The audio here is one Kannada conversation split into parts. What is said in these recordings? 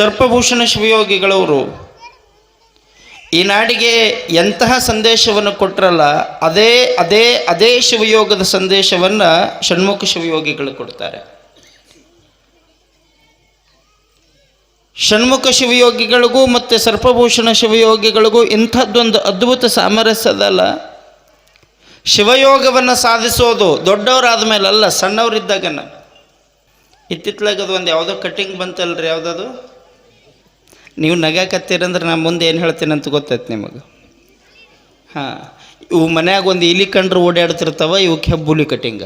ಸರ್ಪಭೂಷಣ ಶಿವಯೋಗಿಗಳವರು ಈ ನಾಡಿಗೆ ಎಂತಹ ಸಂದೇಶವನ್ನು ಕೊಟ್ಟರಲ್ಲ ಅದೇ ಅದೇ ಅದೇ ಶಿವಯೋಗದ ಸಂದೇಶವನ್ನು ಷಣ್ಮುಖ ಶಿವಯೋಗಿಗಳು ಕೊಡ್ತಾರೆ. ಷಣ್ಮುಖ ಶಿವಯೋಗಿಗಳಿಗೂ ಮತ್ತು ಸರ್ಪಭೂಷಣ ಶಿವಯೋಗಿಗಳಿಗೂ ಇಂಥದ್ದೊಂದು ಅದ್ಭುತ ಸಾಮರಸ್ಯ ಅದಲ್ಲ ಶಿವಯೋಗವನ್ನು ಸಾಧಿಸೋದು ದೊಡ್ಡವರಾದ ಮೇಲಲ್ಲ, ಸಣ್ಣವರಿದ್ದಾಗನ. ಇತ್ತಿತ್ಲಾಗ ಅದು ಒಂದು ಯಾವುದೋ ಕಟ್ಟಿಂಗ್ ಬಂತಲ್ರಿ, ಯಾವುದದು? ನೀವು ನಗಾಕತ್ತೀರಂದ್ರೆ ನಾನು ಮುಂದೆ ಏನು ಹೇಳ್ತೀನಿ ಅಂತ ಗೊತ್ತೈತೆ ನಿಮಗೆ. ಹಾಂ, ಇವು ಮನ್ಯಾಗ ಒಂದು ಇಲಿ ಕಂಡ್ರೆ ಓಡಾಡ್ತಿರ್ತಾವ ಇವಕ್ಕೆ ಹೆಬ್ಬುಲಿ ಕಟ್ಟಿಂಗ.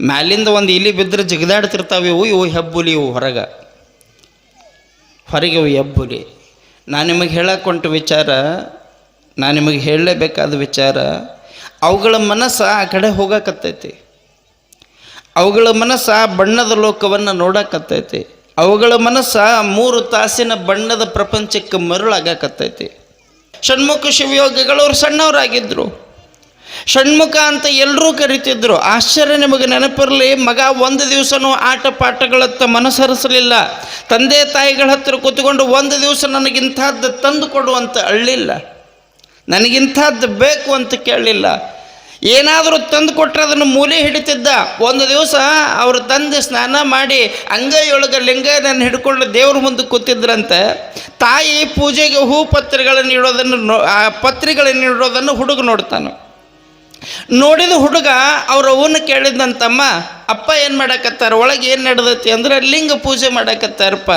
ಮ್ಯಾಲಿಂದ ಒಂದು ಇಲಿ ಬಿದ್ದರೆ ಜಿಗದಾಡ್ತಿರ್ತಾವೆ ಇವು ಇವು ಹೆಬ್ಬುಲಿ ಇವು ಹೊರಗೆ. ಹೊರಗೆ ಇವು ಹೆಬ್ಬುಲಿ ನಾನು ನಿಮಗೆ ಹೇಳಕ್ಕೆ ಹೊಂಟ ವಿಚಾರ ನಾನು ನಿಮಗೆ ಹೇಳಲೇಬೇಕಾದ ವಿಚಾರ, ಅವುಗಳ ಮನಸ್ಸು ಆ ಕಡೆ ಹೋಗಕತ್ತೈತಿ. ಅವುಗಳ ಮನಸ್ಸು ಆ ಬಣ್ಣದ ಲೋಕವನ್ನು ನೋಡಕತ್ತೈತಿ. ಅವುಗಳ ಮನಸ್ಸ ಮೂರು ತಾಸಿನ ಬಣ್ಣದ ಪ್ರಪಂಚಕ್ಕೆ ಮರುಳಾಗಕತ್ತೈತಿ. ಷಣ್ಮುಖ ಶಿವಯೋಗಿಗಳು ಅವ್ರು ಸಣ್ಣವರಾಗಿದ್ದರು ಷಣ್ಮುಖ ಅಂತ ಎಲ್ಲರೂ ಕರಿತಿದ್ರು. ಆಶ್ಚರ್ಯ ನಿಮಗೆ ನೆನಪಿರಲಿ, ಮಗ ಒಂದು ದಿವಸನೂ ಆಟ ಪಾಠಗಳತ್ತ ಮನಸ್ಸರಿಸಲಿಲ್ಲ. ತಂದೆ ತಾಯಿಗಳ ಹತ್ರ ಕೂತ್ಕೊಂಡು ಒಂದು ದಿವಸ ನನಗಿಂಥದ್ದು ತಂದು ಕೊಡು ಅಂತ ಅಳ್ಳಿಲ್ಲ. ನನಗಿಂಥದ್ದು ಬೇಕು ಅಂತ ಕೇಳಲಿಲ್ಲ. ಏನಾದರೂ ತಂದು ಕೊಟ್ಟರೆ ಅದನ್ನು ಮೂಲೆ ಹಿಡಿತಿದ್ದ. ಒಂದು ದಿವಸ ಅವರು ತಂದು ಸ್ನಾನ ಮಾಡಿ ಅಂಗೈಯೊಳಗೆ ಲಿಂಗನನ್ನು ಹಿಡ್ಕೊಂಡು ದೇವ್ರ ಮುಂದೆ ಕೂತಿದ್ರಂತೆ. ತಾಯಿ ಪೂಜೆಗೆ ಹೂ ಪತ್ರಿಗಳನ್ನು ಇಡೋದನ್ನು ನೋ ಆ ಪತ್ರಿಗಳನ್ನು ಇಡೋದನ್ನು ಹುಡುಗ ನೋಡ್ತಾನೆ. ನೋಡಿದ ಹುಡುಗ ಅವ್ರ ಅವನ್ನ ಕೇಳಿದಂತಮ್ಮ ಅಪ್ಪ ಏನು ಮಾಡಕತ್ತಾರ? ಒಳಗೆ ಏನು ನಡೆದೈತಿ? ಅಂದ್ರೆ, ಲಿಂಗ ಪೂಜೆ ಮಾಡಕತ್ತಾರಪ್ಪ.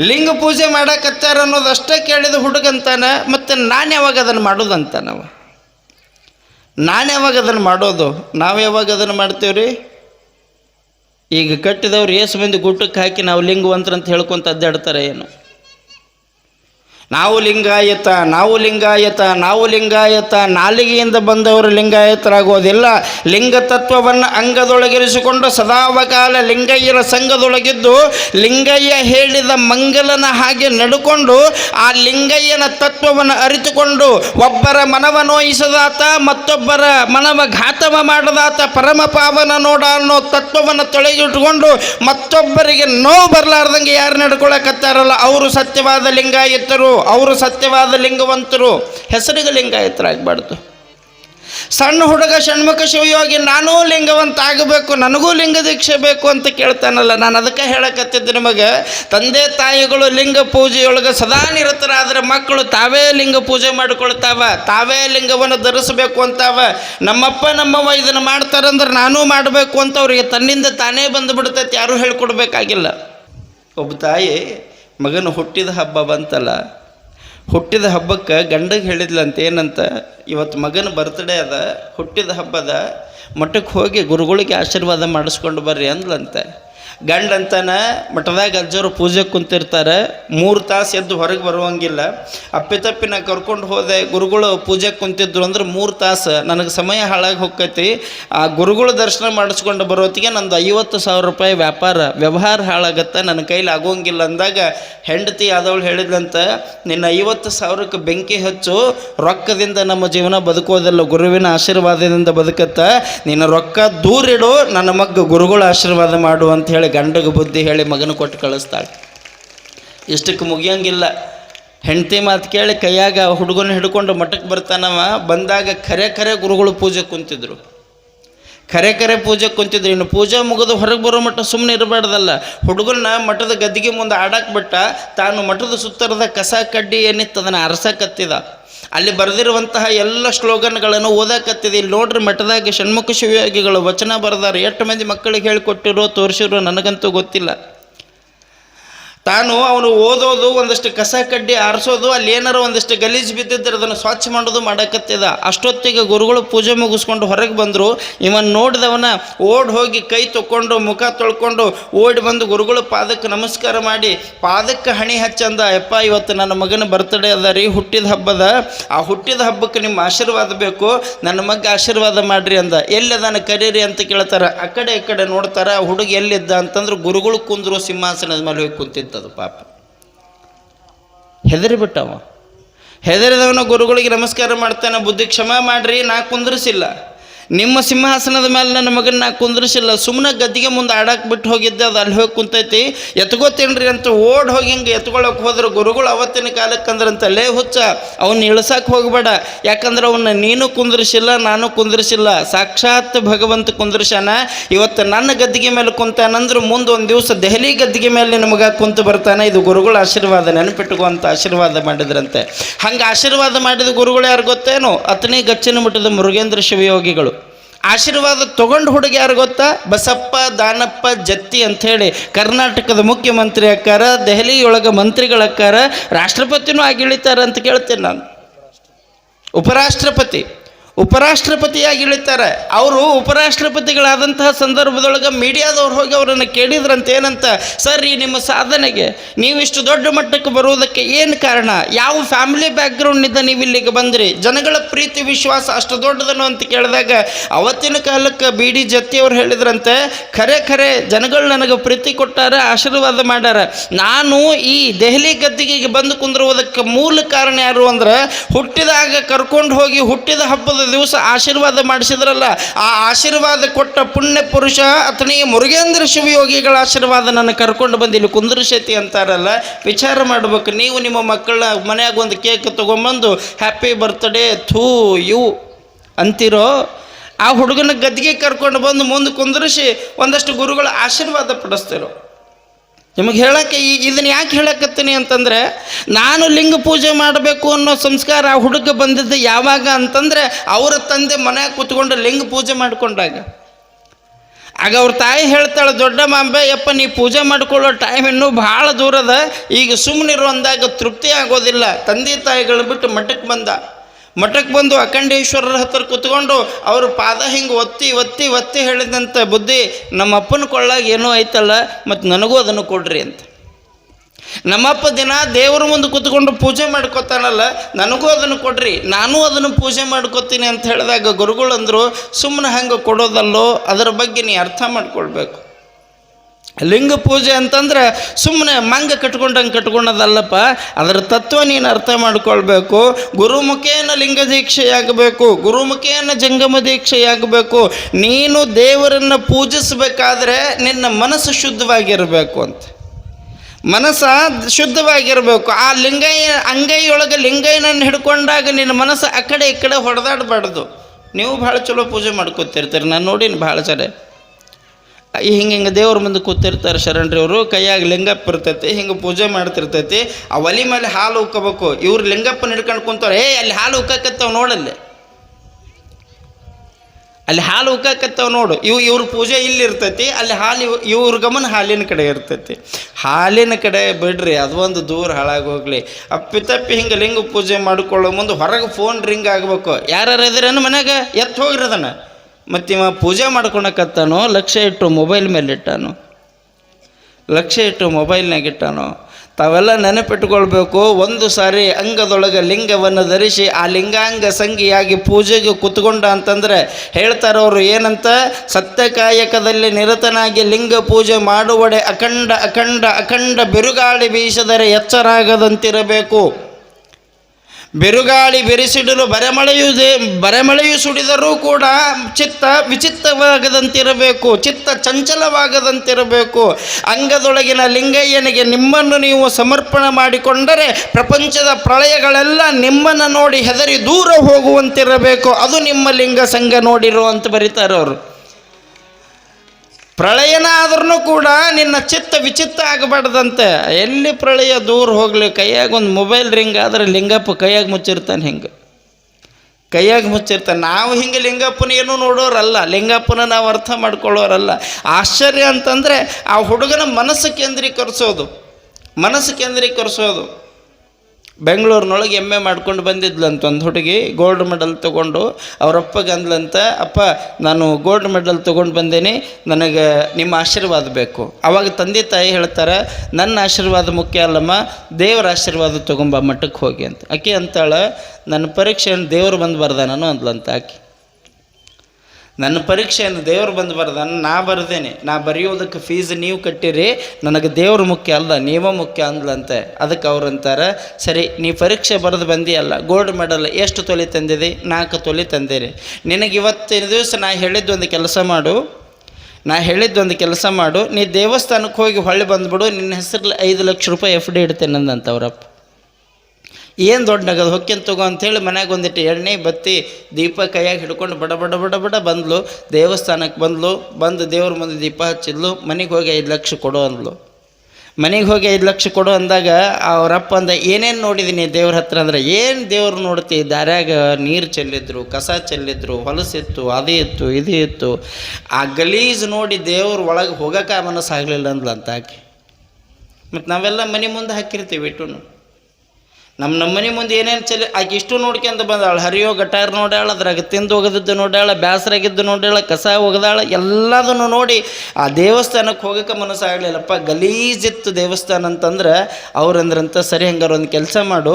ಲಿಂಗ ಪೂಜೆ ಮಾಡಕತ್ತಾರ ಅನ್ನೋದಷ್ಟೇ ಕೇಳಿದ ಹುಡುಗಂತಾನೆ, ಮತ್ತು ನಾನು ಯಾವಾಗ ಅದನ್ನು ಮಾಡೋದಂತಾನವ ನಾನು ಯಾವಾಗ ಅದನ್ನು ಮಾಡೋದು? ನಾವು ಯಾವಾಗ ಅದನ್ನು ಮಾಡ್ತೀವಿ ರೀ ಈಗ ಕಟ್ಟಿದವ್ರು ಏಸು ಮಂದಿ ಗುಟ್ಟಕ್ಕೆ ಹಾಕಿ ನಾವು ಲಿಂಗವಂತ್ರ ಅಂತ ಹೇಳ್ಕೊಂತ ಅಡ್ಡಾಡ್ತಾರೆ ಏನು? ನಾವು ಲಿಂಗಾಯತ ನಾವು ಲಿಂಗಾಯತ ನಾವು ಲಿಂಗಾಯತ, ನಾಲಿಗೆಯಿಂದ ಬಂದವರು ಲಿಂಗಾಯತರಾಗುವುದಿಲ್ಲ. ಲಿಂಗ ತತ್ವವನ್ನು ಅಂಗದೊಳಗಿರಿಸಿಕೊಂಡು ಸದಾವಕಾಲ ಲಿಂಗಯ್ಯರ ಸಂಘದೊಳಗಿದ್ದು, ಲಿಂಗಯ್ಯ ಹೇಳಿದ ಮಂಗಲನ ಹಾಗೆ ನಡ್ಕೊಂಡು ಆ ಲಿಂಗಯ್ಯನ ತತ್ವವನ್ನು ಅರಿತುಕೊಂಡು ಒಬ್ಬರ ಮನವ ನೋಯಿಸದಾತ, ಮತ್ತೊಬ್ಬರ ಮನವ ಘಾತವ ಮಾಡದಾತ ಪರಮ ಪಾವನ ನೋಡ ಅನ್ನೋ ತತ್ವವನ್ನು ತೊಳೆಗಿಟ್ಕೊಂಡು ಮತ್ತೊಬ್ಬರಿಗೆ ನೋವು ಬರಲಾರ್ದಂಗೆ ಯಾರು ನಡ್ಕೊಳಕತ್ತಾರಲ್ಲ, ಅವರು ಸತ್ಯವಾದ ಲಿಂಗಾಯತರು. ಅವರು ಸತ್ಯವಾದ ಲಿಂಗವಂತರು, ಹೆಸರಿಗೆ ಲಿಂಗಾಯತರಾಗಬಾರ್ದು ಸಣ್ಣ ಹುಡುಗ, ಷಣ್ಮುಖ ಶಿವಯೋಗಿ, ನಾನೂ ಲಿಂಗವಂತ ಆಗಬೇಕು, ನನಗೂ ಲಿಂಗ ದೀಕ್ಷೆ ಬೇಕು ಅಂತ ಕೇಳ್ತಾನಲ್ಲ, ನಾನು ಅದಕ್ಕೆ ಹೇಳಕತ್ತಿದ್ದೆ ನಿಮಗೆ, ತಂದೆ ತಾಯಿಗಳು ಲಿಂಗ ಪೂಜೆಯೊಳಗೆ ಸದಾ ನಿರತರಾದರೆ ಮಕ್ಕಳು ತಾವೇ ಲಿಂಗ ಪೂಜೆ ಮಾಡಿಕೊಳ್ತಾವ, ತಾವೇ ಲಿಂಗವನ್ನು ಧರಿಸಬೇಕು ಅಂತಾವ. ನಮ್ಮಪ್ಪ ನಮ್ಮವ್ವ ಇದನ್ನು ಮಾಡ್ತಾರಂದ್ರೆ ನಾನೂ ಮಾಡಬೇಕು ಅಂತ ಅವರಿಗೆ ತನ್ನಿಂದ ತಾನೇ ಬಂದು ಬಿಡ್ತೈತೆ ಯಾರೂ ಹೇಳ್ಕೊಡ್ಬೇಕಾಗಿಲ್ಲ. ಒಬ್ಬ ತಾಯಿ ಮಗನ ಹುಟ್ಟಿದ ಹಬ್ಬ ಬಂತಲ್ಲ ಹುಟ್ಟಿದ ಹಬ್ಬಕ್ಕೆ ಗಂಡಗೆ ಹೇಳಿದ್ಲಂತ ಏನಂತ ಇವತ್ತು ಮಗನ ಬರ್ತ್ಡೇ ಅದ, ಹುಟ್ಟಿದ ಹಬ್ಬದ ಮಠಕ್ಕೆ ಹೋಗಿ ಗುರುಗಳಿಗೆ ಆಶೀರ್ವಾದ ಮಾಡಿಸ್ಕೊಂಡು ಬರ್ರಿ ಅಂದ್ಲಂತೆ. ಗಂಡ ಅಂತಾನ ಮಠದಾಗ ಅಜ್ಜರು ಪೂಜೆ ಕುಂತಿರ್ತಾರೆ. ಮೂರು ತಾಸು ಎದ್ದು ಹೊರಗೆ ಬರುವಂಗಿಲ್ಲ. ಅಪ್ಪಿತಪ್ಪಿ ನಾ ಕರ್ಕೊಂಡು ಹೋದೆ, ಗುರುಗಳು ಪೂಜೆ ಕುಂತಿದ್ರು ಅಂದ್ರೆ ಮೂರು ತಾಸು. ನನಗೆ ಸಮಯ ಹಾಳಾಗಿ ಹೋಗ್ತೈತಿ ಆ ಗುರುಗಳು ದರ್ಶನ ಮಾಡಿಸ್ಕೊಂಡು ಬರೋತ್ತಿಗೆ ನಂದು ಐವತ್ತು ಸಾವಿರ ರೂಪಾಯಿ ವ್ಯಾಪಾರ, ವ್ಯವಹಾರ ಹಾಳಾಗತ್ತೆ. ನನ್ನ ಕೈಲಿ ಆಗೋಂಗಿಲ್ಲ ಅಂದಾಗ ಹೆಂಡತಿ ಆದವಳು ಹೇಳಿದ್ಲಂತ, ನಿನ್ನ ಐವತ್ತು ಸಾವಿರಕ್ಕೆ ಬೆಂಕಿ ಹಚ್ಚು, ರೊಕ್ಕದಿಂದ ನಮ್ಮ ಜೀವನ ಬದುಕೋದಲ್ಲ ಗುರುವಿನ ಆಶೀರ್ವಾದದಿಂದ ಬದುಕತ್ತ. ನಿನ್ನ ರೊಕ್ಕ ದೂರಿಡು, ನನ್ನ ಮಗ್ಗ ಗುರುಗಳ ಆಶೀರ್ವಾದ ಮಾಡು ಅಂತ ಹೇಳಿ ಗಂಡಗೆ ಬುದ್ಧಿ ಹೇಳಿ ಮಗನ ಕೊಟ್ಟು ಕಳಿಸ್ತಾಳೆ. ಇಷ್ಟಕ್ಕೆ ಮುಗಿಯಂಗಿಲ್ಲ. ಹೆಂಡತಿ ಮಾತು ಕೇಳಿ ಕೈಯಾಗ ಹುಡುಗನ ಹಿಡ್ಕೊಂಡು ಮಠಕ್ಕೆ ಬರ್ತಾನವ, ಬಂದಾಗ ಕರೆ ಕರೆ ಗುರುಗಳು ಪೂಜೆ ಕುಂತಿದ್ರು. ಕರೆ ಕರೆ ಪೂಜೆ ಕುಂತಿದ್ರು. ಇನ್ನು ಪೂಜೆ ಮುಗಿದು ಹೊರಗೆ ಬರೋ ಮಟ್ಟ ಸುಮ್ಮನೆ ಇರಬಾರ್ದಲ್ಲ. ಹುಡುಗನ ಮಠದ ಗದ್ದಿಗೆ ಮುಂದೆ ಆಡಕ್ಕೆ ಬಿಟ್ಟ, ತಾನು ಮಠದ ಸುತ್ತರದ ಕಸ ಕಡ್ಡಿ ಏನಿತ್ತು ಅದನ್ನು ಅರಸಕತ್ತಿದ ಅಲ್ಲಿ ಬರೆದಿರುವಂತಹ ಎಲ್ಲ ಸ್ಲೋಗನ್ಗಳನ್ನು ಓದಕತ್ತಿದೆ. ಇಲ್ಲಿ ನೋಡ್ರಿ ಮಠದಾಗ ಷಣ್ಮುಖ ಶಿವಯೋಗಿಗಳು ವಚನ ಬರೆದಾರೆ. ಎಷ್ಟು ಮಂದಿ ಮಕ್ಕಳಿಗೆ ಹೇಳಿಕೊಟ್ಟಿರೋ ತೋರಿಸಿರೋ ನನಗಂತೂ ಗೊತ್ತಿಲ್ಲ. ತಾನು ಅವನು ಓದೋದು ಒಂದಷ್ಟು ಕಸ ಕಡ್ಡಿ ಆರಿಸೋದು, ಅಲ್ಲಿ ಏನಾರು ಒಂದಷ್ಟು ಗಲೀಜು ಬಿದ್ದಿದ್ದರೆ ಅದನ್ನು ಸ್ವಚ್ಛ ಮಾಡೋದು ಮಾಡಕತ್ತಿದ. ಅಷ್ಟೊತ್ತಿಗೆ ಗುರುಗಳು ಪೂಜೆ ಮುಗಿಸ್ಕೊಂಡು ಹೊರಗೆ ಬಂದರು. ಇವನ್ ನೋಡಿದವನ ಓಡ್ ಹೋಗಿ ಕೈ ತೊಗೊಂಡು ಮುಖ ತೊಳ್ಕೊಂಡು ಓಡಿ ಬಂದು ಗುರುಗಳು ಪಾದಕ್ಕೆ ನಮಸ್ಕಾರ ಮಾಡಿ, ಪಾದಕ್ಕೆ ಹಣಿ ಹಚ್ಚಂದ ಅಪ್ಪ ಇವತ್ತು ನನ್ನ ಮಗನ ಬರ್ತ್ಡೇ ಅದ ರೀ, ಹುಟ್ಟಿದ ಹಬ್ಬದ. ಆ ಹುಟ್ಟಿದ ಹಬ್ಬಕ್ಕೆ ನಿಮ್ಮ ಆಶೀರ್ವಾದ ಬೇಕು. ನನ್ನ ಮಗ ಆಶೀರ್ವಾದ ಮಾಡ್ರಿ ಅಂದ. ಎಲ್ಲಿ ಅದನ್ನು ಕರೀರಿ ಅಂತ ಕೇಳ್ತಾರೆ. ಆ ಕಡೆ ಈ ಕಡೆ ನೋಡ್ತಾರೆ ಹುಡುಗ ಎಲ್ಲಿದ್ದ ಅಂತಂದ್ರೆ ಗುರುಗಳು ಕುಂದ್ರು ಸಿಂಹಾಸನದ ಮೇಲೆ ಹೋಗಿ ಕುಂತಿತ್ತದು ಪಾಪ. ಹೆದರಿಬಿಟ್ಟವ. ಹೆದರಿದವನ ಗುರುಗಳಿಗೆ ನಮಸ್ಕಾರ ಮಾಡ್ತಾನೆ ಬುದ್ಧಿ ಕ್ಷಮ ಮಾಡ್ರಿ ನಾ ಕುಂದ್ರಿಸಿಲ್ಲ. ನಿಮ್ಮ ಸಿಂಹಾಸನದ ಮೇಲೆ ನನ್ನ ಮಗನ ನಾ ಕುಂದ್ರಿಸಿಲ್ಲ. ಸುಮ್ಮನೆ ಗದ್ದಿಗೆ ಮುಂದೆ ಆಡಕ್ಕೆ ಬಿಟ್ಟು ಹೋಗಿದ್ದೆ, ಅದು ಅಲ್ಲಿ ಹೋಗಿ ಕುಂತೈತಿ. ಎತ್ಕೋತೇನ್ರಿ ಅಂತ ಓಡ್ ಹೋಗಿ ಹಿಂಗೆ ಎತ್ಕೊಳಕ್ಕೆ ಹೋದ್ರೆ. ಗುರುಗಳು ಅವತ್ತಿನ ಕಾಲಕ್ಕೆ ಅಂದ್ರಂತ ಲೇ ಹುಚ್ಚ. ಅವನ್ನ ಇಳಿಸಕ್ಕೆ ಹೋಗಬೇಡ. ಯಾಕಂದ್ರೆ ಅವನ್ನ ನೀನು ಕುಂದ್ರಿಸಿಲ್ಲ, ನಾನು ಕುಂದ್ರಿಸಿಲ್ಲ. ಸಾಕ್ಷಾತ್ ಭಗವಂತ ಕುಂದ್ರಿಸಾನ ಇವತ್ತು ನನ್ನ ಗದ್ದಿಗೆ ಮೇಲೆ ಕುಂತಾನಂದ್ರೆ ಮುಂದೆ ಒಂದು ದಿವಸ ದೆಹಲಿ ಗದ್ದಿಗೆ ಮೇಲೆ ನಿಮಗೆ ಕುಂತು ಬರ್ತಾನೆ. ಇದು ಗುರುಗಳ ಆಶೀರ್ವಾದ ನೆನಪಿಟ್ಟುಕೋ ಅಂತ ಆಶೀರ್ವಾದ ಮಾಡಿದ್ರಂತೆ. ಹಂಗೆ ಆಶೀರ್ವಾದ ಮಾಡಿದ ಗುರುಗಳು ಯಾರು ಗೊತ್ತೇನು? ಅತನೇ ಗಚ್ಚಿನ ಮಠದ ಮುರುಗೇಂದ್ರ ಶಿವಯೋಗಿಗಳು. ಆಶೀರ್ವಾದ ತಗೊಂಡು ಹುಡುಗ ಯಾರು ಗೊತ್ತಾ? ಬಸಪ್ಪ, ದಾನಪ್ಪ, ಜತ್ತಿ ಅಂಥೇಳಿ ಕರ್ನಾಟಕದ ಮುಖ್ಯಮಂತ್ರಿ ಅಕ್ಕಾರ, ದೆಹಲಿಯೊಳಗೆ ಮಂತ್ರಿಗಳಕ್ಕಾರ ರಾಷ್ಟ್ರಪತಿನೂ ಆಗಿಳಿತಾರೆ ಅಂತ ಕೇಳ್ತೇನೆ ನಾನು. ಉಪರಾಷ್ಟ್ರಪತಿ. ಉಪರಾಷ್ಟ್ರಪತಿಯಾಗಿ ಇಳಿತಾರೆ. ಅವರು ಉಪರಾಷ್ಟ್ರಪತಿಗಳಾದಂತಹ ಸಂದರ್ಭದೊಳಗೆ ಮೀಡಿಯಾದವ್ರು ಹೋಗಿ ಅವರನ್ನು ಕೇಳಿದ್ರಂತ ಏನಂತ ಸರ್ ಈ ನಿಮ್ಮ ಸಾಧನೆಗೆ ನೀವಿಷ್ಟು ದೊಡ್ಡ ಮಟ್ಟಕ್ಕೆ ಬರುವುದಕ್ಕೆ ಏನು ಕಾರಣ? ಯಾವ ಫ್ಯಾಮಿಲಿ ಬ್ಯಾಕ್ಗ್ರೌಂಡ್ನಿಂದ ನೀವು ಇಲ್ಲಿಗೆ ಬಂದ್ರಿ? ಜನಗಳ ಪ್ರೀತಿ, ವಿಶ್ವಾಸ ಅಷ್ಟು ದೊಡ್ಡದನು ಅಂತ ಕೇಳಿದಾಗ ಅವತ್ತಿನ ಕಾಲಕ್ಕೆ ಬಿ ಡಿ ಜತ್ತಿಯವರು ಹೇಳಿದ್ರಂತೆ, ಖರೆ ಖರೆ, ಜನಗಳು ನನಗೆ ಪ್ರೀತಿ ಕೊಟ್ಟಾರ, ಆಶೀರ್ವಾದ ಮಾಡ್ಯಾರ. ನಾನು ಈ ದೆಹಲಿ ಗದ್ದಿಗೆಗೆ ಬಂದು ಕುಂದಿರುವುದಕ್ಕೆ ಮೂಲ ಕಾರಣ ಯಾರು ಅಂದ್ರೆ ಹುಟ್ಟಿದಾಗ ಕರ್ಕೊಂಡು ಹೋಗಿ ಹುಟ್ಟಿದ ಹಬ್ಬದ ದಿವಸ ಆಶೀರ್ವಾದ ಮಾಡಿಸಿದ್ರಲ್ಲ, ಆ ಆಶೀರ್ವಾದ ಕೊಟ್ಟ ಪುಣ್ಯ ಪುರುಷ ಅಥನೇ ಮುರುಗೇಂದ್ರ ಶಿವಯೋಗಿಗಳ ಆಶೀರ್ವಾದ ನನ್ನ ಕರ್ಕೊಂಡು ಬಂದು ಇಲ್ಲಿ ಅಂತಾರಲ್ಲ, ವಿಚಾರ ಮಾಡ್ಬೇಕು. ನೀವು ನಿಮ್ಮ ಮಕ್ಕಳ ಮನೆಯಾಗ ಒಂದು ಕೇಕ್ ತೊಗೊಂಬಂದು ಹ್ಯಾಪಿ ಬರ್ತ್ಡೇ ಥೂ ಯು ಅಂತಿರೋ, ಆ ಹುಡುಗನ ಗದ್ದಿಗೆ ಕರ್ಕೊಂಡು ಬಂದು ಮುಂದೆ ಕುಂದ್ರಿಸಿ ಒಂದಷ್ಟು ಗುರುಗಳ ಆಶೀರ್ವಾದ ಪಡಿಸ್ತಿರೋ. ನಿಮಗೆ ಹೇಳಕ್ಕೆ ಈ ಇದನ್ನು ಯಾಕೆ ಹೇಳಕತ್ತೀನಿ ಅಂತಂದರೆ, ನಾನು ಲಿಂಗ ಪೂಜೆ ಮಾಡಬೇಕು ಅನ್ನೋ ಸಂಸ್ಕಾರ ಆ ಹುಡುಗ ಬಂದಿದ್ದು ಯಾವಾಗ ಅಂತಂದರೆ, ಅವರ ತಂದೆ ಮನೆ ಕೂತ್ಕೊಂಡು ಲಿಂಗ ಪೂಜೆ ಮಾಡಿಕೊಂಡಾಗ. ಆಗ ಅವ್ರ ತಾಯಿ ಹೇಳ್ತಾಳೆ, ದೊಡ್ಡ ಮಾಂಬೆ, ಯಪ್ಪ ನೀ ಪೂಜೆ ಮಾಡ್ಕೊಳ್ಳೋ ಟೈಮ್ ಇನ್ನೂ ಭಾಳ ದೂರದ ಈಗ ಸುಮ್ಮನಿರು ಅಂದಾಗ ತೃಪ್ತಿ ಆಗೋದಿಲ್ಲ. ತಂದೆ ತಾಯಿಗಳು ಬಿಟ್ಟು ಮಠಕ್ಕೆ ಬಂದ. ಮಠಕ್ಕೆ ಬಂದು ಅಖಂಡೇಶ್ವರರ ಹತ್ರ ಕೂತ್ಕೊಂಡು ಅವ್ರ ಪಾದ ಹಿಂಗೆ ಒತ್ತಿ ಒತ್ತಿ ಒತ್ತಿ ಹೇಳಿದಂಥ ಬುದ್ಧಿ ನಮ್ಮ ಅಪ್ಪನ ಕೊಳ್ಳಾಗ ಏನೋ ಐತಲ್ಲ ಮತ್ತು ನನಗೂ ಅದನ್ನು ಕೊಡ್ರಿ ಅಂತ. ನಮ್ಮಪ್ಪ ದಿನ ದೇವರ ಮುಂದೆ ಕೂತ್ಕೊಂಡು ಪೂಜೆ ಮಾಡ್ಕೊತಾನಲ್ಲ, ನನಗೂ ಅದನ್ನು ಕೊಡ್ರಿ, ನಾನು ಅದನ್ನು ಪೂಜೆ ಮಾಡ್ಕೊತೀನಿ ಅಂತ ಹೇಳಿದಾಗ ಗುರುಗಳು ಅಂದರು ಸುಮ್ಮನೆ ಹಂಗೆ ಕೊಡೋದಲ್ಲೋ, ಅದರ ಬಗ್ಗೆ ನೀ ಅರ್ಥ ಮಾಡ್ಕೊಳ್ಬೇಕು. ಲಿಂಗ ಪೂಜೆ ಅಂತಂದ್ರೆ ಸುಮ್ಮನೆ ಮಂಗ ಕಟ್ಕೊಂಡಂಗೆ ಕಟ್ಕೊಂಡದಲ್ಲಪ್ಪ. ಅದರ ತತ್ವ ನೀನು ಅರ್ಥ ಮಾಡ್ಕೊಳ್ಬೇಕು. ಗುರುಮುಖೇನ ಲಿಂಗ ದೀಕ್ಷೆಯಾಗಬೇಕು. ಗುರುಮುಖೇನ ಜಂಗಮ ದೀಕ್ಷೆಯಾಗಬೇಕು. ನೀನು ದೇವರನ್ನು ಪೂಜಿಸಬೇಕಾದ್ರೆ ನಿನ್ನ ಮನಸ್ಸು ಶುದ್ಧವಾಗಿರಬೇಕು ಅಂತ. ಮನಸ್ಸ ಶುದ್ಧವಾಗಿರಬೇಕು. ಆ ಲಿಂಗಯ್ಯ ಅಂಗೈಯೊಳಗೆ ಲಿಂಗಯ್ಯನನ್ನು ಹಿಡ್ಕೊಂಡಾಗ ನಿನ್ನ ಮನಸ್ಸು ಆ ಕಡೆ ಈ ಕಡೆ ಹೊಡೆದಾಡಬಾರ್ದು. ನೀವು ಭಾಳ ಚಲೋ ಪೂಜೆ ಮಾಡ್ಕೊತಿರ್ತೀರಿ. ನಾನು ನೋಡೀನಿ ಭಾಳ ಸರಿ ಹಿಂಗೆ ಹಿಂಗೆ ದೇವ್ರ ಮುಂದೆ ಕೂತಿರ್ತಾರೆ ಶರಣರಿಯವರು ಕೈಯಾಗ ಲಿಂಗಪ್ಪ ಇರ್ತೈತಿ, ಹಿಂಗೆ ಪೂಜೆ ಮಾಡ್ತಿರ್ತೈತಿ. ಆ ಒಲಿ ಮೇಲೆ ಹಾಲು ಉಕ್ಕಬೇಕು. ಇವ್ರು ಲಿಂಗಪ್ಪನ ಹಿಡ್ಕೊಂಡು ಕುಂತವ್ರೆ, ಏ, ಅಲ್ಲಿ ಹಾಲು ಉಕ್ಕಕತ್ತವ ನೋಡಲ್ಲಿ ಅಲ್ಲಿ. ಹಾಲು ಉಕ್ಕಕತ್ತವ ನೋಡು. ಇವು, ಇವ್ರ ಪೂಜೆ ಇಲ್ಲಿ ಇರ್ತೈತಿ, ಅಲ್ಲಿ ಹಾಲು ಇವ್- ಇವ್ರ ಗಮನ ಹಾಲಿನ ಕಡೆ ಇರ್ತೈತಿ. ಹಾಲಿನ ಕಡೆ ಬಿಡ್ರಿ, ಅದು ಒಂದು ದೂರ ಹಾಳಾಗಿ ಹೋಗ್ಲಿ. ಅಪ್ಪಿತಪ್ಪಿ ಹಿಂಗೆ ಲಿಂಗ ಪೂಜೆ ಮಾಡ್ಕೊಳ್ಳೋ ಮುಂದೆ ಹೊರಗೆ ಫೋನ್ ರಿಂಗ್ ಆಗಬೇಕು. ಯಾರು ಇದ್ರೇನು ಮನೆಗೆ ಎತ್ತು ಹೋಗಿರೋದನ್ನ. ಮತ್ತು ಇವ ಪೂಜೆ ಮಾಡ್ಕೊಳಕತ್ತಾನೋ, ಲಕ್ಷ್ಯ ಇಟ್ಟು ಮೊಬೈಲ್ ಮೇಲೆ ಇಟ್ಟಾನು, ಲಕ್ಷ್ಯ ಇಟ್ಟು ಮೊಬೈಲ್ನಾಗ ಇಟ್ಟಾನೋ, ತಾವೆಲ್ಲ ನೆನಪಿಟ್ಕೊಳ್ಬೇಕು, ಒಂದು ಸಾರಿ ಅಂಗದೊಳಗೆ ಲಿಂಗವನ್ನು ಧರಿಸಿ ಆ ಲಿಂಗಾಂಗ ಸಂಗಿಯಾಗಿ ಪೂಜೆಗೆ ಕುತ್ಕೊಂಡ ಅಂತಂದರೆ ಹೇಳ್ತಾರೆ ಏನಂತ? ಸತ್ಯಕಾಯಕದಲ್ಲಿ ನಿರತನಾಗಿ ಲಿಂಗ ಪೂಜೆ ಮಾಡುವಡೆ ಅಖಂಡ ಅಖಂಡ ಅಖಂಡ ಬಿರುಗಾಳಿ ಬೀಸದರೆ ಎಚ್ಚರಾಗದಂತಿರಬೇಕು. ಬಿರುಗಾಳಿ ಬೆರೆಸಿಡಲು ಬರೆಮಳೆಯು ದೇ ಬರೆಮಳೆಯು ಸುಡಿದರೂ ಕೂಡ ಚಿತ್ತ ವಿಚಿತ್ತವಾಗದಂತಿರಬೇಕು, ಚಿತ್ತ ಚಂಚಲವಾಗದಂತಿರಬೇಕು. ಅಂಗದೊಳಗಿನ ಲಿಂಗಯ್ಯನಿಗೆ ನಿಮ್ಮನ್ನು ನೀವು ಸಮರ್ಪಣೆ ಮಾಡಿಕೊಂಡರೆ ಪ್ರಪಂಚದ ಪ್ರಳಯಗಳೆಲ್ಲ ನಿಮ್ಮನ್ನು ನೋಡಿ ಹೆದರಿ ದೂರ ಹೋಗುವಂತಿರಬೇಕು. ಅದು ನಿಮ್ಮ ಲಿಂಗ ಸಂಘ ನೋಡಿರೋ ಅಂತ ಬರೀತಾರೆ ಅವರು ಪ್ರಳಯನ ಆದ್ರೂ ಕೂಡ ನಿನ್ನ ಚಿತ್ತ ವಿಚಿತ್ತ ಆಗಬಾರ್ದಂತೆ. ಎಲ್ಲಿ ಪ್ರಳಯ ದೂರ ಹೋಗಲಿ, ಕೈಯಾಗ ಒಂದು ಮೊಬೈಲ್ ರಿಂಗ್ ಆದ್ರೆ ಲಿಂಗಪ್ಪ ಕೈಯಾಗ ಮುಚ್ಚಿರ್ತಾನೆ ಹಿಂಗೆ. ಕೈಯಾಗ ಮುಚ್ಚಿರ್ತಾನೆ. ನಾವು ಹಿಂಗೆ ಲಿಂಗಪ್ಪನ ಏನು ನೋಡೋರಲ್ಲ, ಲಿಂಗಪ್ಪನ ನಾವು ಅರ್ಥ ಮಾಡ್ಕೊಳ್ಳೋರಲ್ಲ. ಆಶ್ಚರ್ಯ ಅಂತಂದರೆ ಆ ಹುಡುಗನ ಮನಸ್ಸು ಕೇಂದ್ರೀಕರಿಸೋದು. ಮನಸ್ಸು ಕೇಂದ್ರೀಕರಿಸೋದು. ಬೆಂಗಳೂರಿನೊಳಗೆ ಎಂ ಎ ಮಾಡ್ಕೊಂಡು ಬಂದಿದ್ಲಂತ ಒಂದು ಹುಡುಗಿ ಗೋಲ್ಡ್ ಮೆಡಲ್ ತೊಗೊಂಡು ಅವರಪ್ಪಗೆ ಅಂದ್ಲಂತ ಅಪ್ಪ, ನಾನು ಗೋಲ್ಡ್ ಮೆಡಲ್ ತೊಗೊಂಡು ಬಂದೇನೆ, ನನಗೆ ನಿಮ್ಮ ಆಶೀರ್ವಾದ ಬೇಕು. ಅವಾಗ ತಂದೆ ತಾಯಿ ಹೇಳ್ತಾರೆ, ನನ್ನ ಆಶೀರ್ವಾದ ಮುಖ್ಯ ಅಲ್ಲಮ್ಮ, ದೇವರ ಆಶೀರ್ವಾದ ತೊಗೊಂಬ ಮಠಕ್ಕೆ ಹೋಗಿ ಅಂತ. ಆಕೆ ಅಂತಾಳೆ, ನನ್ನ ಪರೀಕ್ಷೆಯನ್ನು ದೇವರು ಬಂದು ಬರ್ದಾನನು ಅಂದ್ಲಂತ ಆಕೆ. ನನ್ನ ಪರೀಕ್ಷೆಯನ್ನು ದೇವರು ಬಂದು ಬರ್ದ ನಾ ಬರ್ದೇನೆ. ನಾ ಬರೆಯೋದಕ್ಕೆ ಫೀಸ್ ನೀವು ಕಟ್ಟಿರಿ, ನನಗೆ ದೇವ್ರು ಮುಖ್ಯ ಅಲ್ಲ, ನೀವೇ ಮುಖ್ಯ ಅಂದ್ಲಂತೆ. ಅದಕ್ಕೆ ಅವ್ರು ಅಂತಾರೆ, ಸರಿ, ನೀ ಪರೀಕ್ಷೆ ಬರೆದು ಬಂದಿಯಲ್ಲ ಗೋಲ್ಡ್ ಮೆಡಲ್ ಎಷ್ಟು ತೊಲೆ ತಂದಿದೆ? ನಾಲ್ಕು ತೊಲೆ ತಂದಿರಿ. ನಿನಗೆ ಇವತ್ತಿನ ದಿವಸ ನಾ ಹೇಳಿದ್ದೊಂದು ಕೆಲಸ ಮಾಡು. ನಾ ಹೇಳಿದ್ದೊಂದು ಕೆಲಸ ಮಾಡು. ನೀ ದೇವಸ್ಥಾನಕ್ಕೆ ಹೋಗಿ ಹೊಳ್ಳಿ ಬಂದುಬಿಡು, ನಿನ್ನ ಹೆಸರಲ್ಲಿ ಐದು ಲಕ್ಷ ರೂಪಾಯಿ ಎಫ್ ಡಿ ಇಡ್ತೇನೆ ಅಂದಂತ ಅವರಪ್ಪ. ಏನು ದೊಡ್ಡ ನಗದು? ಹೊಕ್ಕೇನು ತಗೋ ಅಂಥೇಳಿ ಮನೆಗೆ ಒಂದಿಟ್ಟು ಎಣ್ಣೆ, ಬತ್ತಿ, ದೀಪ ಕೈಯಾಗಿ ಹಿಡ್ಕೊಂಡು ಬಡ ಬಡ ಬಡ ಬಡ ಬಂದ್ಲು. ದೇವಸ್ಥಾನಕ್ಕೆ ಬಂದ್ಲು. ಬಂದು ದೇವ್ರ ಮುಂದೆ ದೀಪ ಹಚ್ಚಿದ್ಲು. ಮನೆಗೆ ಹೋಗಿ ಐದು ಲಕ್ಷ ಕೊಡು ಅಂದ್ಲು. ಮನೆಗೆ ಹೋಗಿ ಐದು ಲಕ್ಷ ಕೊಡು ಅಂದಾಗ ಅವರಪ್ಪ ಅಂದ, ಏನೇನು ನೋಡಿದ್ದೀನಿ ದೇವ್ರ ಹತ್ರ? ಅಂದ್ರೆ, ಏನು ದೇವ್ರು ನೋಡ್ತಿ? ದಾರ್ಯಾಗ ನೀರು ಚೆಲ್ಲಿದ್ರು, ಕಸ ಚೆಲ್ಲಿದ್ರು ಹೊಲಸಿತ್ತು ಅದು ಇತ್ತು, ಇದು ಇತ್ತು. ಆ ಗಲೀಜು ನೋಡಿ ದೇವ್ರ ಒಳಗೆ ಹೋಗೋಕೆ ಮನಸ್ಸಾಗಲಿಲ್ಲ ಅಂದ್ಲು ಅಂತ ಆಕೆ. ಮತ್ತು ನಾವೆಲ್ಲ ಮನೆ ಮುಂದೆ ಹಾಕಿರ್ತೀವಿ ಇಟ್ಟುನು. ನಮ್ಮ ನಮ್ಮನೆ ಮುಂದೆ ಏನೇನು ಚಲಿ, ಆಕೆ ಇಷ್ಟು ನೋಡ್ಕೊಂತ ಬಂದಾಳ. ಹರಿಯೋ ಗಟಾರ್ ನೋಡ್ಯಾಳ, ಅದ್ರಾಗ ತಿಂದು ಒಗದಿದ್ದು ನೋಡ್ಯಾಳ, ಬ್ಯಾಸರಾಗಿದ್ದು ನೋಡ್ಯಾಳ, ಕಸ ಒಗದಾಳ, ಎಲ್ಲದನ್ನು ನೋಡಿ ಆ ದೇವಸ್ಥಾನಕ್ಕೆ ಹೋಗಕ್ಕೆ ಮನಸ್ಸಾಗಲಿಲ್ಲಪ್ಪ ಗಲೀಜಿತ್ತು ದೇವಸ್ಥಾನ ಅಂತಂದ್ರೆ ಅವ್ರಂದ್ರಂತ ಸರಿ ಹಂಗಾರ ಒಂದು ಕೆಲಸ ಮಾಡು.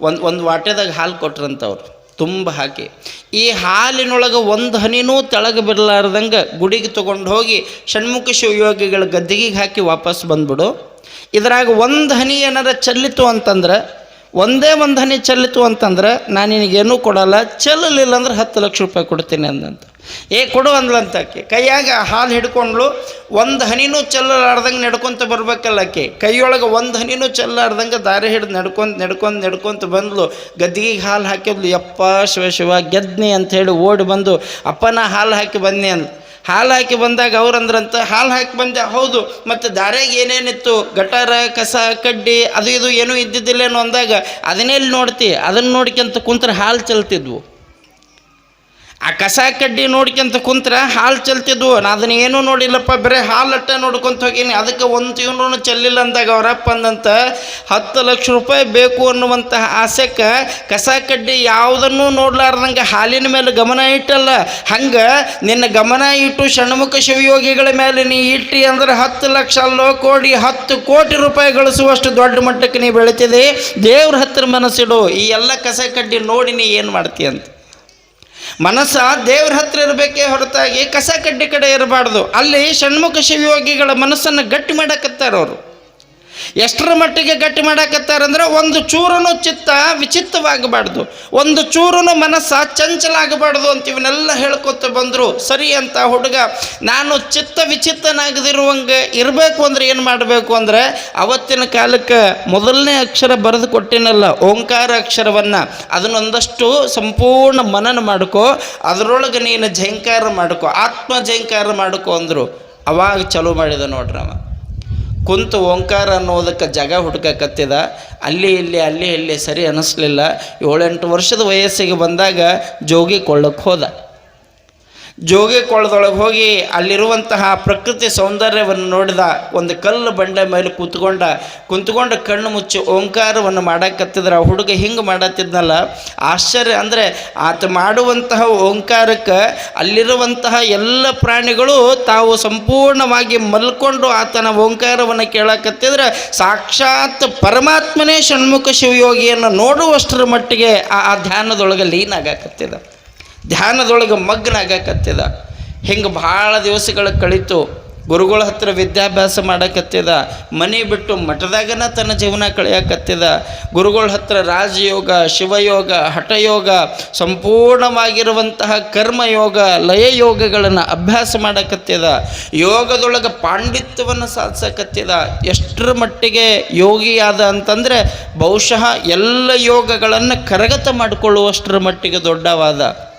ಒಂದು ಒಂದು ವಾಟೆದಾಗ ಹಾಲು ಕೊಟ್ರಂತ ಅವ್ರು. ತುಂಬ ಹಾಕಿ. ಈ ಹಾಲಿನೊಳಗೆ ಒಂದು ಹನಿನೂ ತೆಳಗೆ ಬಿರಲಾರ್ದಂಗೆ ಗುಡಿಗೆ ತೊಗೊಂಡು ಹೋಗಿ ಷಣ್ಮುಖ ಶಿವಯೋಗಿಗಳ ಗದ್ದಿಗೆಗೆ ಹಾಕಿ ವಾಪಸ್ ಬಂದ್ಬಿಡು. ಇದ್ರಾಗ ಒಂದು ಹನಿ ಏನಾರ ಚಲ್ಲಿತು ಅಂತಂದ್ರೆ ಒಂದೇ ಒಂದು ಹನಿ ಚೆಲ್ಲಿತು ಅಂತಂದ್ರೆ ನಾನು ನಿನಗೇನೂ ಕೊಡಲ್ಲ, ಚೆಲ್ಲಲಿಲ್ಲ ಅಂದ್ರೆ ಹತ್ತು ಲಕ್ಷ ರೂಪಾಯಿ ಕೊಡ್ತೀನಿ ಅಂದಂತ. ಏ, ಕೊಡು ಅಂದ್ಲಂತ ಆಕೆ. ಕೈಯಾಗ ಹಾಲು ಹಿಡ್ಕೊಂಡ್ಳು ಒಂದು ಹನಿನೂ ಚೆಲ್ಲಲಾರ್ದಂಗೆ ನಡ್ಕೊಂತ ಬರ್ಬೇಕಲ್ಲ ಆಕೆ. ಕೈಯೊಳಗೆ ಒಂದು ಹನಿನೂ ಚೆಲ್ಲಾರ್ದಂಗೆ ದಾರಿ ಹಿಡ್ದು ನಡ್ಕೊಂತ ನಡ್ಕೊಂತ ನಡ್ಕೊಂತ ಬಂದ್ಲು. ಗದ್ದಿಗೆ ಹಾಲು ಹಾಕಿದ್ಲು, ಯಪ್ಪ ಶಿವ ಶಿವ, ಗೆದ್ನಿ ಅಂತ ಹೇಳಿ ಓಡಿ ಬಂದು, ಅಪ್ಪನ ಹಾಲು ಹಾಕಿ ಬನ್ನಿ ಅಂದ್ ಹಾಲು ಹಾಕಿ ಬಂದಾಗ ಅವ್ರಂದ್ರಂತ ಹಾಲು ಹಾಕಿ ಬಂದೆ, ಹೌದು, ಮತ್ತು ದಾರ್ಯಾಗ ಏನೇನಿತ್ತು? ಗಟಾರ, ಕಸ, ಕಡ್ಡಿ, ಅದು ಇದು ಏನೂ ಇದ್ದಿದ್ದಿಲ್ಲೇನು ಅಂದಾಗ, ಅದನ್ನೆಲ್ಲಿ ನೋಡ್ತಿ? ಅದನ್ನು ನೋಡ್ಕೊಂತ ಕುಂತ್ರೆ ಹಾಲು ಚೆಲ್ತಿದ್ವು. ಆ ಕಸ ಕಡ್ಡಿ ನೋಡ್ಕೊಂತ ಕುಂತ್ರ ಹಾಲು ಚೆಲ್ತಿದ್ವು. ನಾ ಅದನ್ನ ಏನೂ ನೋಡಿಲ್ಲಪ್ಪ, ಬರೀ ಹಾಲು ಅಟ್ಟ ನೋಡ್ಕೊಂತ ಹೋಗೀನಿ. ಅದಕ್ಕೆ ಒಂದು ತಿಂಗಳು ಚೆಲ್ಲಿಲ್ಲ ಅಂದಾಗ ಅವರಪ್ಪ ಅಂದಂತ, ಹತ್ತು ಲಕ್ಷ ರೂಪಾಯಿ ಬೇಕು ಅನ್ನುವಂತಹ ಆಸೆಕ್ಕೆ ಕಸ ಕಡ್ಡಿ ಯಾವುದನ್ನು ನೋಡ್ಲಾರ್ದಂಗೆ ಹಾಲಿನ ಮೇಲೆ ಗಮನ ಇಟ್ಟಲ್ಲ. ಹಂಗೆ ನಿನ್ನ ಗಮನ ಇಟ್ಟು ಷಣ್ಮುಖ ಶಿವಯೋಗಿಗಳ ಮೇಲೆ ನೀ ಇಟ್ಟಿ ಅಂದ್ರೆ ಹತ್ತು ಲಕ್ಷ ಅಲ್ಲೋ ಕೋಡಿ ಹತ್ತು ಕೋಟಿ ರೂಪಾಯಿ ಗಳಿಸುವಷ್ಟು ದೊಡ್ಡ ಮಟ್ಟಕ್ಕೆ ನೀ ಬೆಳಿತಿದೆ. ದೇವ್ರ ಹತ್ತಿರ ಮನಸ್ಸಿಡು, ಈ ಎಲ್ಲ ಕಸ ಕಡ್ಡಿ ನೋಡಿ ನೀ ಏನು ಮಾಡ್ತೀಯ ಅಂತ. ಮನಸ್ಸ ದೇವ್ರ ಹತ್ರ ಇರಬೇಕೇ ಹೊರತಾಗಿ ಕಸ ಕಡ್ಡಿ ಕಡೆ ಇರಬಾರ್ದು. ಅಲ್ಲಿ ಷಣ್ಮುಖ ಶಿವಯೋಗಿಗಳ ಮನಸ್ಸನ್ನು ಗಟ್ಟಿ ಮಾಡಕತ್ತಾರ ಅವರು. ಎಷ್ಟರ ಮಟ್ಟಿಗೆ ಗಟ್ಟಿ ಮಾಡಾಕತ್ತಾರಂದ್ರೆ ಒಂದು ಚೂರನು ಚಿತ್ತ ವಿಚಿತ್ತವಾಗಬಾರ್ದು. ಒಂದು ಚೂರನು ಮನಸ್ಸ ಚಂಚಲ ಆಗಬಾರ್ದು ಅಂತ ಇವನ್ನೆಲ್ಲ ಹೇಳ್ಕೊತ ಬಂದರು, ಸರಿ ಅಂತ ಹುಡುಗ, ನಾನು ಚಿತ್ತ ವಿಚಿತ್ತನಾಗದಿರುವಂಗೆ ಇರಬೇಕು ಅಂದ್ರೆ ಏನು ಮಾಡಬೇಕು ಅಂದ್ರೆ, ಅವತ್ತಿನ ಕಾಲಕ್ಕೆ ಮೊದಲನೇ ಅಕ್ಷರ ಬರೆದು ಕೊಟ್ಟಿನಲ್ಲ ಓಂಕಾರ ಅಕ್ಷರವನ್ನು, ಅದನ್ನೊಂದಷ್ಟು ಸಂಪೂರ್ಣ ಮನನ ಮಾಡ್ಕೋ, ಅದರೊಳಗೆ ನೀನು ಜಯಂಕಾರ ಮಾಡ್ಕೋ, ಆತ್ಮ ಜಯಂಕಾರ ಮಾಡ್ಕೊ ಅಂದರು. ಅವಾಗ ಚಲೋ ಮಾಡಿದ ನೋಡ್ರವ. ಕುಂತು ಓಂಕಾರ ಅನ್ನೋದಕ್ಕೆ ಜಾಗ ಹುಡುಕಕತ್ತಿದ. ಅಲ್ಲಿ, ಇಲ್ಲಿ ಅಲ್ಲಿ, ಇಲ್ಲಿ ಸರಿ ಅನ್ನಿಸ್ಲಿಲ್ಲ ಏಳೆಂಟು ವರ್ಷದ ವಯಸ್ಸಿಗೆ ಬಂದಾಗ ಜೋಗಿ ಕೊಳ್ಳಕ್ಕೆ ಹೋದ. ಜೋಗಿ ಕೊಳದೊಳಗೆ ಹೋಗಿ ಅಲ್ಲಿರುವಂತಹ ಪ್ರಕೃತಿ ಸೌಂದರ್ಯವನ್ನು ನೋಡಿದ ಒಂದು ಕಲ್ಲು ಬಂಡೆ ಮೇಲೆ ಕೂತ್ಕೊಂಡ, ಕುಂತ್ಕೊಂಡು ಕಣ್ಣು ಮುಚ್ಚಿ ಓಂಕಾರವನ್ನು ಮಾಡಕತ್ತಿದ್ರೆ ಆ ಹುಡುಗ ಹಿಂಗೆ ಮಾಡತ್ತಿದ್ನಲ್ಲ, ಆಶ್ಚರ್ಯ ಅಂದರೆ ಆತ ಮಾಡುವಂತಹ ಓಂಕಾರಕ್ಕೆ ಅಲ್ಲಿರುವಂತಹ ಎಲ್ಲ ಪ್ರಾಣಿಗಳು ತಾವು ಸಂಪೂರ್ಣವಾಗಿ ಮಲ್ಕೊಂಡು ಆತನ ಓಂಕಾರವನ್ನು ಕೇಳಕತ್ತಿದ್ರೆ ಸಾಕ್ಷಾತ್ ಪರಮಾತ್ಮನೇ ಷಣ್ಮುಖ ಶಿವಯೋಗಿಯನ್ನು ನೋಡುವಷ್ಟರ ಮಟ್ಟಿಗೆ ಆ ಧ್ಯಾನದೊಳಗೆ ಲೀನ್ ಆಗಾಕತ್ತಿದ ಧ್ಯಾನದೊಳಗೆ ಮಗ್ನ ಆಗಕತ್ತಿದ. ಹಿಂಗೆ ಭಾಳ ದಿವಸಗಳ ಕಳಿತು ಗುರುಗಳ ಹತ್ರ ವಿದ್ಯಾಭ್ಯಾಸ ಮಾಡಕತ್ತಿದ. ಮನೆ ಬಿಟ್ಟು ಮಠದಾಗನ ತನ್ನ ಜೀವನ ಕಳೆಯಕತ್ತಿದ. ಗುರುಗಳ ಹತ್ರ ರಾಜಯೋಗ, ಶಿವಯೋಗ, ಹಠಯೋಗ, ಸಂಪೂರ್ಣವಾಗಿರುವಂತಹ ಕರ್ಮಯೋಗ, ಲಯಯೋಗಗಳನ್ನು ಅಭ್ಯಾಸ ಮಾಡಕತ್ತಿದ. ಯೋಗದೊಳಗೆ ಪಾಂಡಿತ್ಯವನ್ನು ಸಾಧಿಸಕತ್ತಿದ. ಎಷ್ಟರ ಮಟ್ಟಿಗೆ ಯೋಗಿಯಾದ ಅಂತಂದರೆ ಬಹುಶಃ ಎಲ್ಲ ಯೋಗಗಳನ್ನು ಕರಗತ ಮಾಡಿಕೊಳ್ಳುವಷ್ಟರ ಮಟ್ಟಿಗೆ ದೊಡ್ಡವಾದ.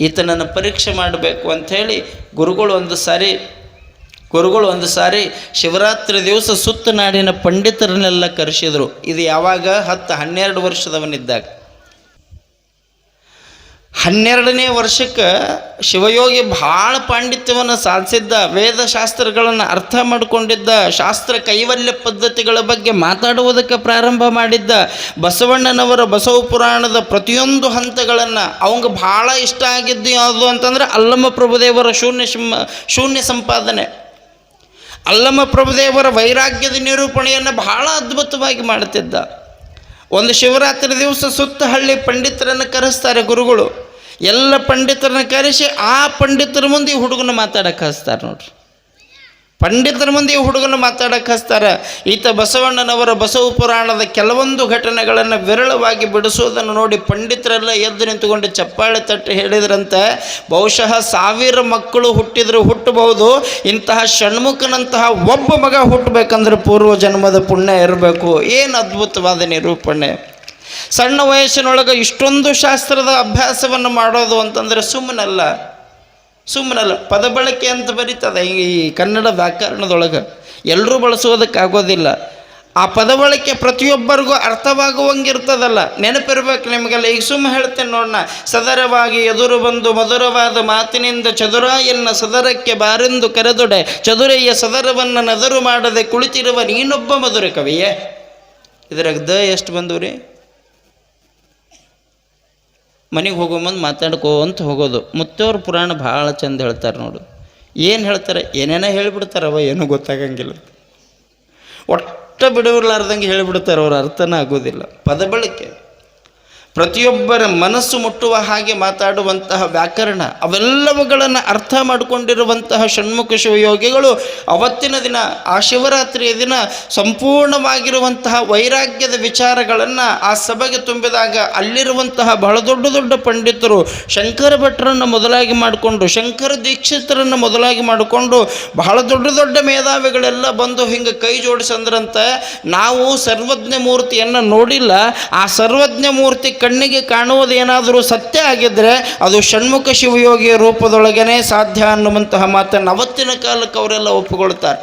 ಈತನನ್ನು ಪರೀಕ್ಷೆ ಮಾಡಬೇಕು ಅಂಥೇಳಿ ಗುರುಗಳು ಒಂದು ಸಾರಿ, ಗುರುಗಳು ಒಂದು ಸಾರಿ ಶಿವರಾತ್ರಿ ದಿವಸ ಸುತ್ತ ನಾಡಿನ ಪಂಡಿತರನ್ನೆಲ್ಲ ಕರೆಸಿದರು. ಇದು ಯಾವಾಗ? ಹತ್ತು, ಹನ್ನೆರಡು ವರ್ಷದವನಿದ್ದಾಗ. ಹನ್ನೆರಡನೇ ವರ್ಷಕ್ಕೆ ಶಿವಯೋಗಿ ಭಾಳ ಪಾಂಡಿತ್ಯವನ್ನು ಸಾಧಿಸಿದ್ದ ವೇದಶಾಸ್ತ್ರಗಳನ್ನು ಅರ್ಥ ಮಾಡಿಕೊಂಡಿದ್ದ ಶಾಸ್ತ್ರ ಕೈವಲ್ಯ ಪದ್ಧತಿಗಳ ಬಗ್ಗೆ ಮಾತಾಡುವುದಕ್ಕೆ ಪ್ರಾರಂಭ ಮಾಡಿದ್ದ ಬಸವಣ್ಣನವರ ಬಸವ ಪುರಾಣದ ಪ್ರತಿಯೊಂದು ಹಂತಗಳನ್ನು ಅವಂಗೆ ಭಾಳ ಇಷ್ಟ ಆಗಿದ್ದು ಯಾವುದು ಅಂತಂದ್ರೆ ಅಲ್ಲಮ್ಮ ಪ್ರಭುದೇವರ ಶೂನ್ಯ ಸಿಂಹ, ಶೂನ್ಯ ಸಂಪಾದನೆ. ಅಲ್ಲಮ್ಮ ಪ್ರಭುದೇವರ ವೈರಾಗ್ಯದ ನಿರೂಪಣೆಯನ್ನು ಬಹಳ ಅದ್ಭುತವಾಗಿ ಮಾಡುತ್ತಿದ್ದ ಒಂದು ಶಿವರಾತ್ರಿ ದಿವಸ ಸುತ್ತ ಹಳ್ಳಿ ಪಂಡಿತರನ್ನು ಕರೆಸ್ತಾರೆ ಗುರುಗಳು. ಎಲ್ಲ ಪಂಡಿತರನ್ನ ಕರೆಸಿ ಆ ಪಂಡಿತರ ಮುಂದೆ ಈ ಹುಡುಗನ ಮಾತಾಡಕ್ಕೆ ಹಚ್ತಾರೆ ನೋಡ್ರಿ. ಪಂಡಿತರ ಮುಂದೆ ಈ ಹುಡುಗನ ಮಾತಾಡಕ್ಕೆ ಹಚ್ತಾರೆ. ಈತ ಬಸವಣ್ಣನವರ ಬಸವ ಪುರಾಣದ ಕೆಲವೊಂದು ಘಟನೆಗಳನ್ನು ವಿರಳವಾಗಿ ಬಿಡಿಸೋದನ್ನು ನೋಡಿ ಪಂಡಿತರೆಲ್ಲ ಎದ್ದು ನಿಂತುಕೊಂಡು ಚಪ್ಪಾಳೆ ತಟ್ಟಿ ಹೇಳಿದ್ರಂತೆ, ಬಹುಶಃ ಸಾವಿರ ಮಕ್ಕಳು ಹುಟ್ಟಿದ್ರು ಹುಟ್ಟಬಹುದು, ಇಂತಹ ಷಣ್ಮುಖನಂತಹ ಒಬ್ಬ ಮಗ ಹುಟ್ಟಬೇಕಂದ್ರೆ ಪೂರ್ವ ಜನ್ಮದ ಪುಣ್ಯ ಇರಬೇಕು. ಏನು ಅದ್ಭುತವಾದ ನಿರೂಪಣೆ. ಸಣ್ಣ ವಯಸ್ಸಿನೊಳಗೆ ಇಷ್ಟೊಂದು ಶಾಸ್ತ್ರದ ಅಭ್ಯಾಸವನ್ನು ಮಾಡೋದು ಅಂತಂದರೆ ಸುಮ್ಮನಲ್ಲ. ಸುಮ್ಮನಲ್ಲ. ಪದ ಬಳಕೆ ಅಂತ ಬರೀತದೆ ಈ ಕನ್ನಡ ವ್ಯಾಕರಣದೊಳಗೆ. ಎಲ್ಲರೂ ಬಳಸೋದಕ್ಕಾಗೋದಿಲ್ಲ ಆ ಪದ ಬಳಕೆ ಪ್ರತಿಯೊಬ್ಬರಿಗೂ ಅರ್ಥವಾಗುವಂಗಿರ್ತದಲ್ಲ. ನೆನಪಿರ್ಬೇಕು ನಿಮಗೆಲ್ಲ. ಈಗ ಸುಮ್ಮ ಹೇಳ್ತೇನೆ ನೋಡೋಣ ಸದರವಾಗಿ ಎದುರು ಬಂದು ಮಧುರವಾದ ಮಾತಿನಿಂದ ಚದುರ ಎನ್ನ ಸದರಕ್ಕೆ ಬಾರೆಂದು ಕರೆದೊಡೆ. ಚದುರೆಯ ಸದರವನ್ನು ನದರು ಮಾಡದೆ ಕುಳಿತಿರುವ ನೀನೊಬ್ಬ ಮಧುರ ಕವಿಯೇ. ಇದ್ರಾಗ ದ ಎಷ್ಟು ಬಂದವು ರೀ ಮನೆಗೆ ಹೋಗೋ ಮುಂದೆ ಮಾತಾಡ್ಕೋ ಅಂತ ಹೋಗೋದು. ಮುತ್ತವ್ರ ಪುರಾಣ ಭಾಳ ಚಂದ ಹೇಳ್ತಾರೆ ನೋಡು. ಏನು ಹೇಳ್ತಾರೆ? ಏನೇನೋ ಹೇಳಿಬಿಡ್ತಾರವ, ಏನೂ ಗೊತ್ತಾಗಂಗಿಲ್ಲ. ಒಟ್ಟ ಬಿಡೋರ್ಲಾರ್ದಂಗೆ ಹೇಳಿಬಿಡ್ತಾರೆ, ಅವ್ರ ಅರ್ಥನೇ ಆಗೋದಿಲ್ಲ. ಪದ ಬಳಕೆ. ಪ್ರತಿಯೊಬ್ಬರ ಮನಸ್ಸು ಮುಟ್ಟುವ ಹಾಗೆ ಮಾತಾಡುವಂತಹ ವ್ಯಾಕರಣ, ಅವೆಲ್ಲವುಗಳನ್ನು ಅರ್ಥ ಮಾಡಿಕೊಂಡಿರುವಂತಹ ಷಣ್ಮುಖ ಶಿವಯೋಗಿಗಳು ಅವತ್ತಿನ ದಿನ, ಆ ಶಿವರಾತ್ರಿಯ ದಿನ ಸಂಪೂರ್ಣವಾಗಿರುವಂತಹ ವೈರಾಗ್ಯದ ವಿಚಾರಗಳನ್ನು ಆ ಸಭೆಗೆ ತುಂಬಿದಾಗ ಅಲ್ಲಿರುವಂತಹ ಬಹಳ ದೊಡ್ಡ ದೊಡ್ಡ ಪಂಡಿತರು ಶಂಕರ ಭಟ್ರನ್ನು ಮೊದಲಾಗಿ ಮಾಡಿಕೊಂಡು, ಶಂಕರ ದೀಕ್ಷಿತರನ್ನು ಮೊದಲಾಗಿ ಮಾಡಿಕೊಂಡು ಬಹಳ ದೊಡ್ಡ ದೊಡ್ಡ ಮೇಧಾವಿಗಳೆಲ್ಲ ಬಂದು ಹಿಂಗೆ ಕೈ ಜೋಡಿಸಂದ್ರಂತೆ, ನಾವು ಸರ್ವಜ್ಞ ಮೂರ್ತಿಯನ್ನು ನೋಡಿಲ್ಲ, ಆ ಸರ್ವಜ್ಞ ಮೂರ್ತಿ ಕಣ್ಣಿಗೆ ಕಾಣುವುದೇನಾದರೂ ಸತ್ಯ ಆಗಿದ್ದರೆ ಅದು ಷಣ್ಮುಖ ಶಿವಯೋಗಿಯ ರೂಪದೊಳಗನೆ ಸಾಧ್ಯ ಅನ್ನುವಂತಹ ಮಾತನ್ನು ಅವತ್ತಿನ ಕಾಲಕ್ಕೆ ಅವರೆಲ್ಲ ಒಪ್ಪಿಕೊಳ್ತಾರೆ.